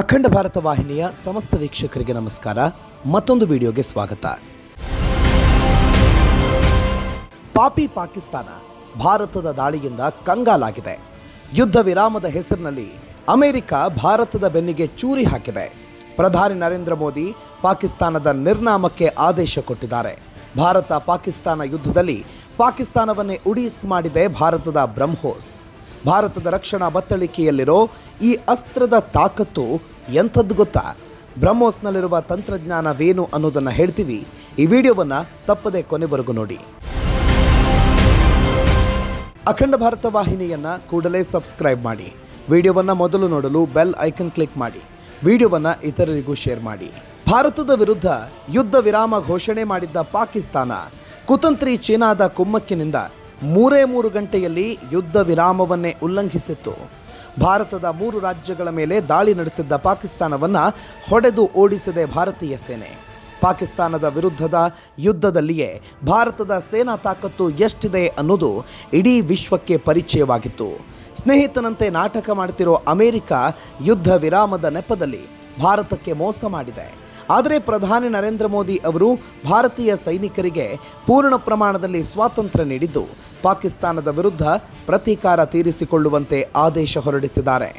ಅಖಂಡ ಭಾರತ ವಾಹಿನಿಯ ಸಮಸ್ತ ವೀಕ್ಷಕರಿಗೆ ನಮಸ್ಕಾರ. ಮತ್ತೊಂದು ವಿಡಿಯೋಗೆ ಸ್ವಾಗತ. ಪಾಪಿ ಪಾಕಿಸ್ತಾನ ಭಾರತದ ದಾಳಿಯಿಂದ ಕಂಗಾಲಾಗಿದೆ. ಯುದ್ಧ ವಿರಾಮದ ಹೆಸರಿನಲ್ಲಿ ಅಮೆರಿಕ ಭಾರತದ ಬೆನ್ನಿಗೆ ಚೂರಿ ಹಾಕಿದೆ. ಪ್ರಧಾನಿ ನರೇಂದ್ರ ಮೋದಿ ಪಾಕಿಸ್ತಾನದ ನಿರ್ನಾಮಕ್ಕೆ ಆದೇಶ ಕೊಟ್ಟಿದ್ದಾರೆ. ಭಾರತ ಪಾಕಿಸ್ತಾನ ಯುದ್ಧದಲ್ಲಿ ಪಾಕಿಸ್ತಾನವನ್ನೇ ಉಡೀಸ್ ಮಾಡಿದೆ ಭಾರತದ ಬ್ರಹ್ಮೋಸ್. ಭಾರತದ ರಕ್ಷಣಾ ಬತ್ತಳಿಕೆಯಲ್ಲಿರೋ ಈ ಅಸ್ತ್ರದ ತಾಕತ್ತು ಎಂಥದ್ದು ಗೊತ್ತಾ? ಬ್ರಹ್ಮೋಸ್ನಲ್ಲಿರುವ ತಂತ್ರಜ್ಞಾನವೇನು ಅನ್ನೋದನ್ನು ಹೇಳ್ತೀವಿ. ಈ ವಿಡಿಯೋವನ್ನು ತಪ್ಪದೆ ಕೊನೆವರೆಗೂ ನೋಡಿ. ಅಖಂಡ ಭಾರತ ವಾಹಿನಿಯನ್ನು ಕೂಡಲೇ ಸಬ್ಸ್ಕ್ರೈಬ್ ಮಾಡಿ. ವಿಡಿಯೋವನ್ನು ಮೊದಲು ನೋಡಲು ಬೆಲ್ ಐಕನ್ ಕ್ಲಿಕ್ ಮಾಡಿ. ವಿಡಿಯೋವನ್ನು ಇತರರಿಗೂ ಶೇರ್ ಮಾಡಿ. ಭಾರತದ ವಿರುದ್ಧ ಯುದ್ಧ ವಿರಾಮ ಘೋಷಣೆ ಮಾಡಿದ್ದ ಪಾಕಿಸ್ತಾನ, ಕುತಂತ್ರಿ ಚೀನಾದ ಕುಮ್ಮಕ್ಕಿನಿಂದ ಮೂರೇ ಮೂರು ಗಂಟೆಯಲ್ಲಿ ಯುದ್ಧ ವಿರಾಮವನ್ನೇ ಉಲ್ಲಂಘಿಸಿತ್ತು. ಭಾರತದ ಮೂರು ರಾಜ್ಯಗಳ ಮೇಲೆ ದಾಳಿ ನಡೆಸಿದ್ದ ಪಾಕಿಸ್ತಾನವನ್ನು ಹೊಡೆದು ಓಡಿಸಿದೆ ಭಾರತೀಯ ಸೇನೆ. ಪಾಕಿಸ್ತಾನದ ವಿರುದ್ಧದ ಯುದ್ಧದಲ್ಲಿಯೇ ಭಾರತದ ಸೇನಾ ತಾಕತ್ತು ಎಷ್ಟಿದೆ ಅನ್ನೋದು ಇಡೀ ವಿಶ್ವಕ್ಕೆ ಪರಿಚಯವಾಗಿತ್ತು. ಸ್ನೇಹಿತನಂತೆ ನಾಟಕ ಮಾಡ್ತಿರೋ ಅಮೆರಿಕ ಯುದ್ಧ ವಿರಾಮದ ನೆಪದಲ್ಲಿ ಭಾರತಕ್ಕೆ ಮೋಸ ಮಾಡಿದೆ. ಆದರೆ ಪ್ರಧಾನಿ ನರೇಂದ್ರ ಮೋದಿ ಅವರು ಭಾರತೀಯ ಸೈನಿಕರಿಗೆ ಪೂರ್ಣ ಪ್ರಮಾಣದಲ್ಲಿ ಸ್ವಾತಂತ್ರ್ಯ ನೀಡಿದ್ದು ಪಾಕಿಸ್ತಾನದ ವಿರುದ್ಧ ಪ್ರತೀಕಾರ ತೀರಿಸಿಕೊಳ್ಳುವಂತೆ ಆದೇಶ ಹೊರಡಿಸಿದ್ದಾರೆ.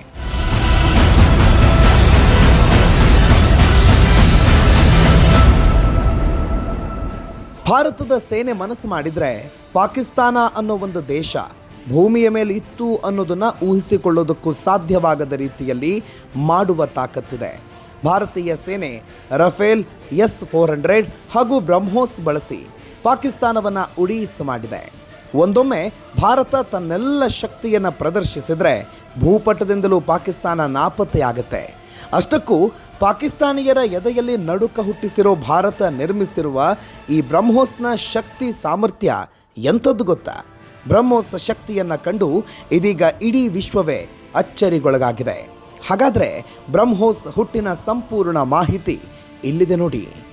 ಭಾರತದ ಸೇನೆ ಮನಸ್ಸು ಮಾಡಿದರೆ ಪಾಕಿಸ್ತಾನ ಅನ್ನೋ ಒಂದು ದೇಶ ಭೂಮಿಯ ಮೇಲೆ ಇತ್ತು ಅನ್ನೋದನ್ನು ಊಹಿಸಿಕೊಳ್ಳೋದಕ್ಕೂ ಸಾಧ್ಯವಾಗದ ರೀತಿಯಲ್ಲಿ ಮಾಡುವ ತಾಕತ್ತಿದೆ. ಭಾರತೀಯ ಸೇನೆ ರಫೇಲ್ ಎಸ್ ಫೋರ್ ಹಂಡ್ರೆಡ್ ಹಾಗೂ ಬ್ರಹ್ಮೋಸ್ ಬಳಸಿ ಪಾಕಿಸ್ತಾನವನ್ನು ಉಡೀಸ್ ಮಾಡಿದೆ. ಒಂದೊಮ್ಮೆ ಭಾರತ ತನ್ನೆಲ್ಲ ಶಕ್ತಿಯನ್ನು ಪ್ರದರ್ಶಿಸಿದರೆ ಭೂಪಟದಿಂದಲೂ ಪಾಕಿಸ್ತಾನ ನಾಪತ್ತೆಯಾಗುತ್ತೆ. ಅಷ್ಟಕ್ಕೂ ಪಾಕಿಸ್ತಾನಿಯರ ಎದೆಯಲ್ಲಿ ನಡುಕ ಹುಟ್ಟಿಸಿರೋ ಭಾರತ ನಿರ್ಮಿಸಿರುವ ಈ ಬ್ರಹ್ಮೋಸ್ನ ಶಕ್ತಿ ಸಾಮರ್ಥ್ಯ ಎಂಥದ್ದು ಗೊತ್ತಾ? ಬ್ರಹ್ಮೋಸ್ ಶಕ್ತಿಯನ್ನು ಕಂಡು ಇದೀಗ ಇಡೀ ವಿಶ್ವವೇ ಅಚ್ಚರಿಗೊಳಗಾಗಿದೆ. ಹಾಗಾದರೆ ಬ್ರಹ್ಮೋಸ್ ಹುಟ್ಟಿನ ಸಂಪೂರ್ಣ ಮಾಹಿತಿ ಇಲ್ಲಿದೆ ನೋಡಿ.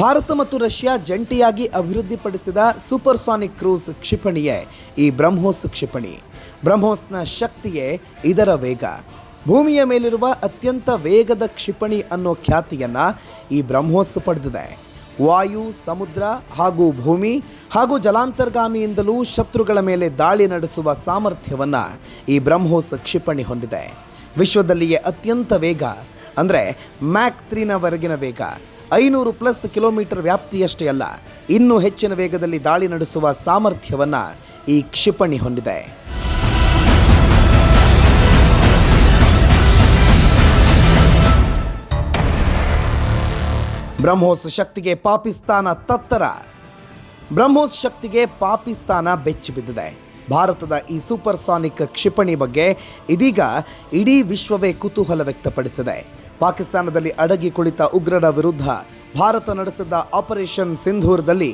ಭಾರತ ಮತ್ತು ರಷ್ಯಾ ಜಂಟಿಯಾಗಿ ಅಭಿವೃದ್ಧಿಪಡಿಸಿದ ಸೂಪರ್ಸಾನಿಕ್ ಕ್ರೂಸ್ ಕ್ಷಿಪಣಿಯೇ ಈ ಬ್ರಹ್ಮೋಸ್ ಕ್ಷಿಪಣಿ. ಬ್ರಹ್ಮೋಸ್ನ ಶಕ್ತಿಯೇ ಇದರ ವೇಗ. ಭೂಮಿಯ ಮೇಲಿರುವ ಅತ್ಯಂತ ವೇಗದ ಕ್ಷಿಪಣಿ ಅನ್ನೋ ಖ್ಯಾತಿಯನ್ನು ಈ ಬ್ರಹ್ಮೋಸ್ ಪಡೆದಿದೆ. ವಾಯು, ಸಮುದ್ರ ಹಾಗೂ ಭೂಮಿ ಹಾಗೂ ಜಲಾಂತರ್ಗಾಮಿಯಿಂದಲೂ ಶತ್ರುಗಳ ಮೇಲೆ ದಾಳಿ ನಡೆಸುವ ಸಾಮರ್ಥ್ಯವನ್ನು ಈ ಬ್ರಹ್ಮೋಸ್ ಕ್ಷಿಪಣಿ ಹೊಂದಿದೆ. ವಿಶ್ವದಲ್ಲಿಯೇ ಅತ್ಯಂತ ವೇಗ ಅಂದರೆ ಮ್ಯಾಕ್ ತ್ರೀನವರೆಗಿನ ವೇಗ. ಐನೂರು ಪ್ಲಸ್ ಕಿಲೋಮೀಟರ್ ವ್ಯಾಪ್ತಿಯಷ್ಟೇ ಅಲ್ಲ, ಇನ್ನೂ ಹೆಚ್ಚಿನ ವೇಗದಲ್ಲಿ ದಾಳಿ ನಡೆಸುವ ಸಾಮರ್ಥ್ಯವನ್ನು ಈ ಕ್ಷಿಪಣಿ ಹೊಂದಿದೆ. ಬ್ರಹ್ಮೋಸ್ ಶಕ್ತಿಗೆ ಪಾಕಿಸ್ತಾನ ತತ್ತರ. ಬ್ರಹ್ಮೋಸ್ ಶಕ್ತಿಗೆ ಪಾಕಿಸ್ತಾನ ಬೆಚ್ಚಿ ಬಿದ್ದಿದೆ. ಭಾರತದ ಈ ಸೂಪರ್ಸಾನಿಕ್ ಕ್ಷಿಪಣಿ ಬಗ್ಗೆ ಇದೀಗ ಇಡೀ ವಿಶ್ವವೇ ಕುತೂಹಲ ವ್ಯಕ್ತಪಡಿಸಿದೆ. ಪಾಕಿಸ್ತಾನದಲ್ಲಿ ಅಡಗಿ ಕುಳಿತ ಉಗ್ರರ ವಿರುದ್ಧ ಭಾರತ ನಡೆಸಿದ ಆಪರೇಷನ್ ಸಿಂಧೂರದಲ್ಲಿ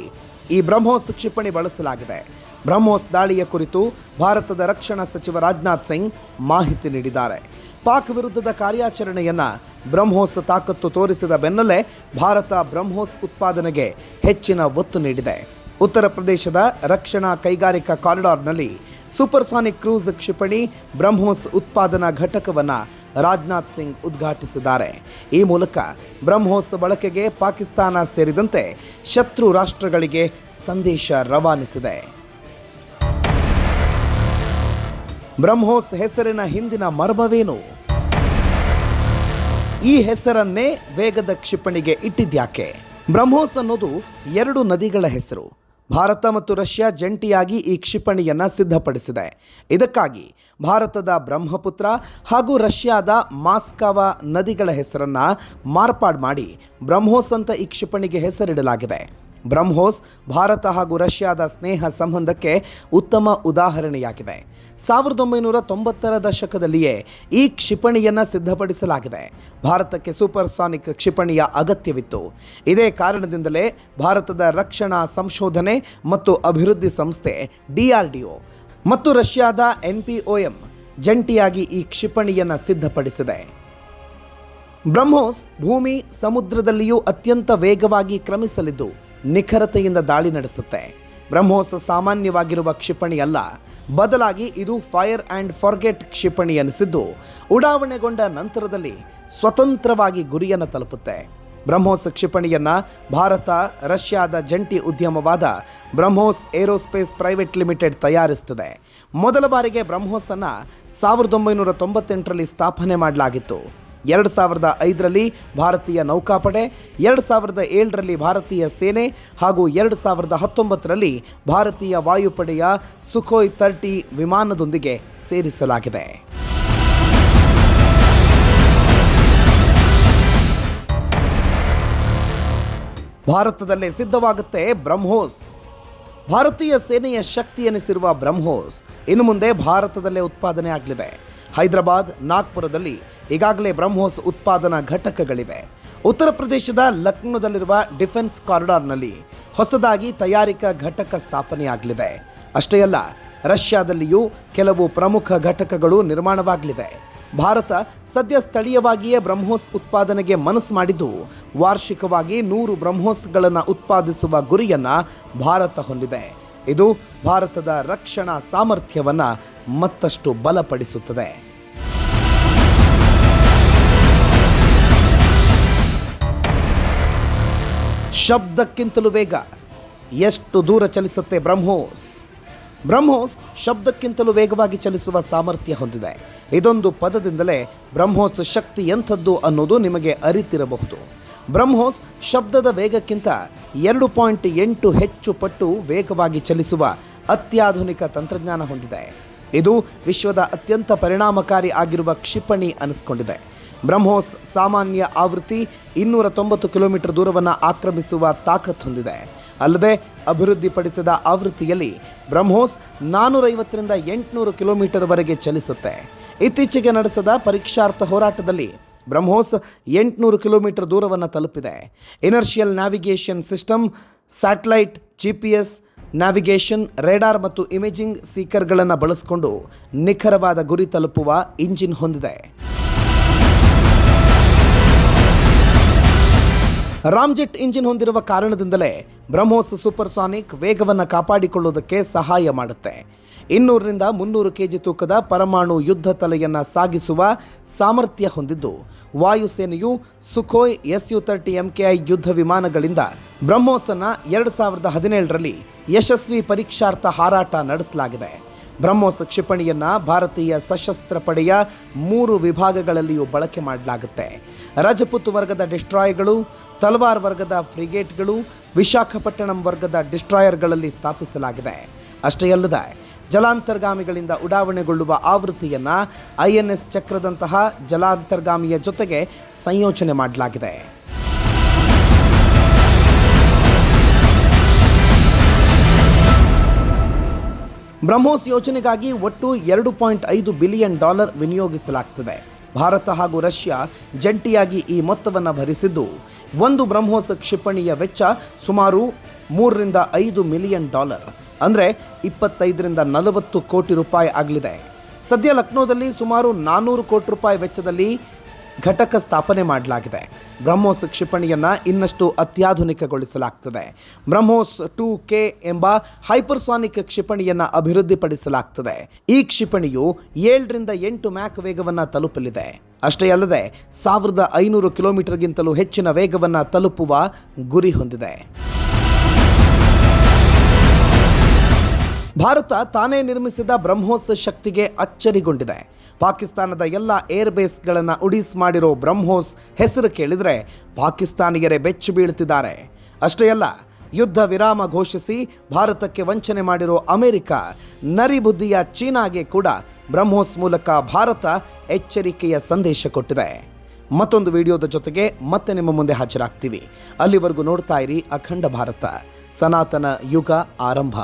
ಈ ಬ್ರಹ್ಮೋಸ್ ಕ್ಷಿಪಣಿ ಬಳಸಲಾಗಿದೆ. ಬ್ರಹ್ಮೋಸ್ ದಾಳಿಯ ಕುರಿತು ಭಾರತದ ರಕ್ಷಣಾ ಸಚಿವ ರಾಜನಾಥ್ ಸಿಂಗ್ ಮಾಹಿತಿ ನೀಡಿದ್ದಾರೆ. ಪಾಕ್ ವಿರುದ್ಧದ ಕಾರ್ಯಾಚರಣೆಯನ್ನು ಬ್ರಹ್ಮೋಸ್ ತಾಕತ್ತು ತೋರಿಸಿದ ಬೆನ್ನಲ್ಲೇ ಭಾರತ ಬ್ರಹ್ಮೋಸ್ ಉತ್ಪಾದನೆಗೆ ಹೆಚ್ಚಿನ ಒತ್ತು ನೀಡಿದೆ. ಉತ್ತರ ಪ್ರದೇಶದ ರಕ್ಷಣಾ ಕೈಗಾರಿಕಾ ಕಾರಿಡಾರ್ನಲ್ಲಿ ಸೂಪರ್ಸಾನಿಕ್ ಕ್ರೂಸ್ ಕ್ಷಿಪಣಿ ಬ್ರಹ್ಮೋಸ್ ಉತ್ಪಾದನಾ ಘಟಕವನ್ನು ರಾಜನಾಥ್ ಸಿಂಗ್ ಉದ್ಘಾಟಿಸಿದ್ದಾರೆ. ಈ ಮೂಲಕ ಬ್ರಹ್ಮೋಸ್ ಬಳಕೆಗೆ ಪಾಕಿಸ್ತಾನ ಸೇರಿದಂತೆ ಶತ್ರು ರಾಷ್ಟ್ರಗಳಿಗೆ ಸಂದೇಶ ರವಾನಿಸಿದೆ. ಬ್ರಹ್ಮೋಸ್ ಹೆಸರಿನ ಹಿಂದಿನ ಮರ್ಮವೇನು? ಈ ಹೆಸರನ್ನೇ ವೇಗದ ಕ್ಷಿಪಣಿಗೆ ಇಟ್ಟಿದ್ಯಾಕೆ? ಬ್ರಹ್ಮೋಸ್ ಅನ್ನೋದು ಎರಡು ನದಿಗಳ ಹೆಸರು. ಭಾರತ ಮತ್ತು ರಷ್ಯಾ ಜಂಟಿಯಾಗಿ ಈ ಕ್ಷಿಪಣಿಯನ್ನು ಸಿದ್ಧಪಡಿಸಿದೆ. ಇದಕ್ಕಾಗಿ ಭಾರತದ ಬ್ರಹ್ಮಪುತ್ರ ಹಾಗೂ ರಷ್ಯಾದ ಮಾಸ್ಕವ ನದಿಗಳ ಹೆಸರನ್ನು ಮಾರ್ಪಾಡು ಮಾಡಿ ಬ್ರಹ್ಮೋಸ್ ಅಂತ ಈ ಕ್ಷಿಪಣಿಗೆ ಹೆಸರಿಡಲಾಗಿದೆ. ಬ್ರಹ್ಮೋಸ್, ಭಾರತ ಹಾಗೂ ರಷ್ಯಾದ ಸ್ನೇಹ ಸಂಬಂಧಕ್ಕೆ ಉತ್ತಮ ಉದಾಹರಣೆಯಾಗಿದೆ. ಸಾವಿರದ ಒಂಬೈನೂರ ತೊಂಬತ್ತರ ದಶಕದಲ್ಲಿಯೇ ಈ ಕ್ಷಿಪಣಿಯನ್ನು ಸಿದ್ಧಪಡಿಸಲಾಗಿದೆ. ಭಾರತಕ್ಕೆ ಸೂಪರ್ಸಾನಿಕ್ ಕ್ಷಿಪಣಿಯ ಅಗತ್ಯವಿತ್ತು. ಇದೇ ಕಾರಣದಿಂದಲೇ ಭಾರತದ ರಕ್ಷಣಾ ಸಂಶೋಧನೆ ಮತ್ತು ಅಭಿವೃದ್ಧಿ ಸಂಸ್ಥೆ ಡಿಆರ್ಡಿಒ ಮತ್ತು ರಷ್ಯಾದ ಎನ್ ಪಿ ಒ ಎಂ ಜಂಟಿಯಾಗಿ ಈ ಕ್ಷಿಪಣಿಯನ್ನು ಸಿದ್ಧಪಡಿಸಿದೆ. ಬ್ರಹ್ಮೋಸ್ ಭೂಮಿ ಸಮುದ್ರದಲ್ಲಿಯೂ ಅತ್ಯಂತ ವೇಗವಾಗಿ ಕ್ರಮಿಸಲಿದ್ದು ನಿಖರತೆಯಿಂದ ದಾಳಿ ನಡೆಸುತ್ತೆ. ಬ್ರಹ್ಮೋಸ್ ಸಾಮಾನ್ಯವಾಗಿರುವ ಕ್ಷಿಪಣಿಯಲ್ಲ. ಬದಲಾಗಿ ಇದು ಫೈರ್ ಆ್ಯಂಡ್ ಫಾರ್ಗೆಟ್ ಕ್ಷಿಪಣಿ ಎನಿಸಿದ್ದು, ಉಡಾವಣೆಗೊಂಡ ನಂತರದಲ್ಲಿ ಸ್ವತಂತ್ರವಾಗಿ ಗುರಿಯನ್ನು ತಲುಪುತ್ತೆ. ಬ್ರಹ್ಮೋಸ್ ಕ್ಷಿಪಣಿಯನ್ನ ಭಾರತ, ರಷ್ಯಾದ ಜಂಟಿ ಉದ್ಯಮವಾದ ಬ್ರಹ್ಮೋಸ್ ಏರೋಸ್ಪೇಸ್ ಪ್ರೈವೇಟ್ ಲಿಮಿಟೆಡ್ ತಯಾರಿಸುತ್ತದೆ ಮೊದಲ ಬಾರಿಗೆ ಬ್ರಹ್ಮೋಸನ್ನು ಸಾವಿರದ ಒಂಬೈನೂರ ತೊಂಬತ್ತೆಂಟರಲ್ಲಿ ಸ್ಥಾಪನೆ ಮಾಡಲಾಗಿತ್ತು. ಎರಡು ಸಾವಿರದ ಐದರಲ್ಲಿ ಭಾರತೀಯ ನೌಕಾಪಡೆ, ಎರಡು ಸಾವಿರದ ಏಳರಲ್ಲಿ ಭಾರತೀಯ ಸೇನೆ ಹಾಗೂ ಎರಡು ಸಾವಿರದ ಹತ್ತೊಂಬತ್ತರಲ್ಲಿ ಭಾರತೀಯ ವಾಯುಪಡೆಯ ಸುಖೋಯ್ ತರ್ಟಿ ವಿಮಾನದೊಂದಿಗೆ ಸೇರಿಸಲಾಗಿದೆ. ಭಾರತದಲ್ಲೇ ಸಿದ್ಧವಾಗುತ್ತೆ ಬ್ರಹ್ಮೋಸ್. ಭಾರತೀಯ ಸೇನೆಯ ಶಕ್ತಿ ಎನಿಸಿರುವ ಬ್ರಹ್ಮೋಸ್, ಇನ್ನು ಮುಂದೆ ಭಾರತದಲ್ಲೇ ಉತ್ಪಾದನೆ ಆಗಲಿದೆ ಹೈದರಾಬಾದ್, ನಾಗ್ಪುರದಲ್ಲಿ ಈಗಾಗಲೇ ಬ್ರಹ್ಮೋಸ್ ಉತ್ಪಾದನಾ ಘಟಕಗಳಿವೆ. ಉತ್ತರ ಪ್ರದೇಶದ ಲಕ್ನೋದಲ್ಲಿರುವ ಡಿಫೆನ್ಸ್ ಕಾರಿಡಾರ್ನಲ್ಲಿ ಹೊಸದಾಗಿ ತಯಾರಿಕಾ ಘಟಕ ಸ್ಥಾಪನೆಯಾಗಲಿದೆ. ಅಷ್ಟೇ ಅಲ್ಲ, ರಷ್ಯಾದಲ್ಲಿಯೂ ಕೆಲವು ಪ್ರಮುಖ ಘಟಕಗಳು ನಿರ್ಮಾಣವಾಗಲಿದೆ. ಭಾರತ ಸದ್ಯ ಸ್ಥಳೀಯವಾಗಿಯೇ ಬ್ರಹ್ಮೋಸ್ ಉತ್ಪಾದನೆಗೆ ಮನಸ್ಸು ಮಾಡಿದ್ದು, ವಾರ್ಷಿಕವಾಗಿ ನೂರು ಬ್ರಹ್ಮೋಸ್ಗಳನ್ನು ಉತ್ಪಾದಿಸುವ ಗುರಿಯನ್ನು ಭಾರತ ಹೊಂದಿದೆ. ಇದು ಭಾರತದ ರಕ್ಷಣಾ ಸಾಮರ್ಥ್ಯವನ್ನು ಮತ್ತಷ್ಟು ಬಲಪಡಿಸುತ್ತದೆ. ಶಬ್ದಕ್ಕಿಂತಲೂ ವೇಗ. ಎಷ್ಟು ದೂರ ಚಲಿಸುತ್ತೆ ಬ್ರಹ್ಮೋಸ್? ಬ್ರಹ್ಮೋಸ್ ಶಬ್ದಕ್ಕಿಂತಲೂ ವೇಗವಾಗಿ ಚಲಿಸುವ ಸಾಮರ್ಥ್ಯ ಹೊಂದಿದೆ. ಇದೊಂದು ಪದದಿಂದಲೇ ಬ್ರಹ್ಮೋಸ್ ಶಕ್ತಿ ಎಂಥದ್ದು ಅನ್ನೋದು ನಿಮಗೆ ಅರಿತಿರಬಹುದು. ಬ್ರಹ್ಮೋಸ್ ಶಬ್ದದ ವೇಗಕ್ಕಿಂತ ಎರಡು ಪಾಯಿಂಟ್ ಎಂಟು ಹೆಚ್ಚು ಪಟ್ಟು ವೇಗವಾಗಿ ಚಲಿಸುವ ಅತ್ಯಾಧುನಿಕ ತಂತ್ರಜ್ಞಾನ ಹೊಂದಿದೆ. ಇದು ವಿಶ್ವದ ಅತ್ಯಂತ ಪರಿಣಾಮಕಾರಿ ಆಗಿರುವ ಕ್ಷಿಪಣಿ ಅನಿಸ್ಕೊಂಡಿದೆ. ಬ್ರಹ್ಮೋಸ್ ಸಾಮಾನ್ಯ ಆವೃತ್ತಿ ಇನ್ನೂರ ತೊಂಬತ್ತು ಕಿಲೋಮೀಟರ್ ದೂರವನ್ನು ಆಕ್ರಮಿಸುವ ತಾಕತ್ ಹೊಂದಿದೆ. ಅಲ್ಲದೆ ಅಭಿವೃದ್ಧಿಪಡಿಸಿದ ಆವೃತ್ತಿಯಲ್ಲಿ ಬ್ರಹ್ಮೋಸ್ ನಾನ್ನೂರೈವತ್ತರಿಂದ ಎಂಟುನೂರು ಕಿಲೋಮೀಟರ್ವರೆಗೆ ಚಲಿಸುತ್ತೆ. ಇತ್ತೀಚೆಗೆ ನಡೆಸಿದ ಪರೀಕ್ಷಾರ್ಥ ಹೋರಾಟದಲ್ಲಿ ಬ್ರಹ್ಮೋಸ್ ಎಂಟುನೂರು ಕಿಲೋಮೀಟರ್ ದೂರವನ್ನು ತಲುಪಿದೆ. Inertial navigation system satellite G P S navigation radar ಮತ್ತು ಇಮೇಜಿಂಗ್ ಸೀಕರ್ಗಳನ್ನು ಬಳಸಿಕೊಂಡು ನಿಖರವಾದ ಗುರಿ ತಲುಪುವ ಇಂಜಿನ್ ಹೊಂದಿದೆ. ರಾಮ್ಜೆಟ್ ಇಂಜಿನ್ ಹೊಂದಿರುವ ಕಾರಣದಿಂದಲೇ ಬ್ರಹ್ಮೋಸ್ ಸೂಪರ್ಸಾನಿಕ್ ವೇಗವನ್ನು ಕಾಪಾಡಿಕೊಳ್ಳುವುದಕ್ಕೆ ಸಹಾಯ ಮಾಡುತ್ತೆ. ಇನ್ನೂರರಿಂದ ಮುನ್ನೂರು ಕೆಜಿ ತೂಕದ ಪರಮಾಣು ಯುದ್ಧ ತಲೆಯನ್ನು ಸಾಗಿಸುವ ಸಾಮರ್ಥ್ಯ ಹೊಂದಿದ್ದು, ವಾಯುಸೇನೆಯು Sukhoi S U thirty MKI ಯುದ್ಧ ವಿಮಾನಗಳಿಂದ ಬ್ರಹ್ಮೋಸನ ಎರಡು ಸಾವಿರದ ಹದಿನೇಳರಲ್ಲಿ ಯಶಸ್ವಿ ಪರೀಕ್ಷಾರ್ಥ ಹಾರಾಟ ನಡೆಸಲಾಗಿದೆ. ಬ್ರಹ್ಮೋಸ್ ಕ್ಷಿಪಣಿಯನ್ನು ಭಾರತೀಯ ಸಶಸ್ತ್ರ ಪಡೆಯ ಮೂರು ವಿಭಾಗಗಳಲ್ಲಿಯೂ ಬಳಕೆ ಮಾಡಲಾಗುತ್ತೆ. ರಜಪುತ್ ವರ್ಗದ ಡಿಸ್ಟ್ರಾಯ್ಗಳು, ತಲ್ವಾರ್ ವರ್ಗದ ಫ್ರಿಗೇಟ್ಗಳು, ವಿಶಾಖಪಟ್ಟಣಂ ವರ್ಗದ ಡಿಸ್ಟ್ರಾಯರ್ಗಳಲ್ಲಿ ಸ್ಥಾಪಿಸಲಾಗಿದೆ. ಅಷ್ಟೇ ಅಲ್ಲದೆ ಜಲಾಂತರ್ಗಾಮಿಗಳಿಂದ ಉಡಾವಣೆಗೊಳ್ಳುವ ಆವೃತ್ತಿಯನ್ನು ಐ ಎನ್ ಎಸ್ ಚಕ್ರದಂತಹ ಜಲಾಂತರ್ಗಾಮಿಯ ಜೊತೆಗೆ ಸಂಯೋಜನೆ ಮಾಡಲಾಗಿದೆ. ಬ್ರಹ್ಮೋಸ್ ಯೋಜನೆಗಾಗಿ ಒಟ್ಟು ಎರಡು ಪಾಯಿಂಟ್ ಐದು ಬಿಲಿಯನ್ ಡಾಲರ್ ವಿನಿಯೋಗಿಸಲಾಗ್ತದೆ. ಭಾರತ ಹಾಗೂ ರಷ್ಯಾ ಜಂಟಿಯಾಗಿ ಈ ಮೊತ್ತವನ್ನು ಭರಿಸಿದ್ದು, ಒಂದು ಬ್ರಹ್ಮೋಸ್ ಕ್ಷಿಪಣಿಯ ವೆಚ್ಚ ಸುಮಾರು ಮೂರರಿಂದ ಐದು ಮಿಲಿಯನ್ ಡಾಲರ್. ಅಂದರೆ ಇಪ್ಪತ್ತೈದರಿಂದ ನಲವತ್ತು ಕೋಟಿ ರೂಪಾಯಿ ಆಗಲಿದೆ. ಸದ್ಯ ಲಕ್ನೋದಲ್ಲಿ ಸುಮಾರು ನಾನ್ನೂರು ಕೋಟಿ ರೂಪಾಯಿ ವೆಚ್ಚದಲ್ಲಿ ಘಟಕ ಸ್ಥಾಪನೆ ಮಾಡಲಾಗಿದೆ. ಬ್ರಹ್ಮೋಸ್ ಕ್ಷಿಪಣಿಯನ್ನು ಇನ್ನಷ್ಟು ಅತ್ಯಾಧುನಿಕಗೊಳಿಸಲಾಗ್ತದೆ. ಬ್ರಹ್ಮೋಸ್ ಟೂ ಕೆ ಎಂಬ ಹೈಪರ್ಸಾನಿಕ್ ಕ್ಷಿಪಣಿಯನ್ನು ಅಭಿವೃದ್ಧಿಪಡಿಸಲಾಗ್ತದೆ. ಈ ಕ್ಷಿಪಣಿಯು ಏಳರಿಂದ ಎಂಟು ಮ್ಯಾಕ್ ವೇಗವನ್ನು ತಲುಪಲಿದೆ. ಅಷ್ಟೇ ಅಲ್ಲದೆ ಸಾವಿರದ ಐನೂರು ಕಿಲೋಮೀಟರ್ಗಿಂತಲೂ ಹೆಚ್ಚಿನ ವೇಗವನ್ನು ತಲುಪುವ ಗುರಿ ಹೊಂದಿದೆ. ಭಾರತ ತಾನೇ ನಿರ್ಮಿಸಿದ ಬ್ರಹ್ಮೋಸ್ ಶಕ್ತಿಗೆ ಅಚ್ಚರಿಗೊಂಡಿದೆ. ಪಾಕಿಸ್ತಾನದ ಎಲ್ಲ ಏರ್ ಬೇಸ್ಗಳನ್ನು ಉಡೀಸ್ ಮಾಡಿರೋ ಬ್ರಹ್ಮೋಸ್ ಹೆಸರು ಕೇಳಿದರೆ ಪಾಕಿಸ್ತಾನಿಯರೇ ಬೆಚ್ಚಿ ಬೀಳ್ತಿದ್ದಾರೆ. ಅಷ್ಟೇ ಅಲ್ಲ, ಯುದ್ಧ ವಿರಾಮ ಘೋಷಿಸಿ ಭಾರತಕ್ಕೆ ವಂಚನೆ ಮಾಡಿರೋ ಅಮೆರಿಕ, ನರಿಬುದ್ಧಿಯ ಚೀನಾಗೆ ಕೂಡ ಬ್ರಹ್ಮೋಸ್ ಮೂಲಕ ಭಾರತ ಎಚ್ಚರಿಕೆಯ ಸಂದೇಶ ಕೊಟ್ಟಿದೆ. ಮತ್ತೊಂದು ವಿಡಿಯೋದ ಜೊತೆಗೆ ಮತ್ತೆ ನಿಮ್ಮ ಮುಂದೆ ಹಾಜರಾಗ್ತೀವಿ. ಅಲ್ಲಿವರೆಗೂ ನೋಡ್ತಾ ಇರಿ ಅಖಂಡ ಭಾರತ. ಸನಾತನ ಯುಗ ಆರಂಭ.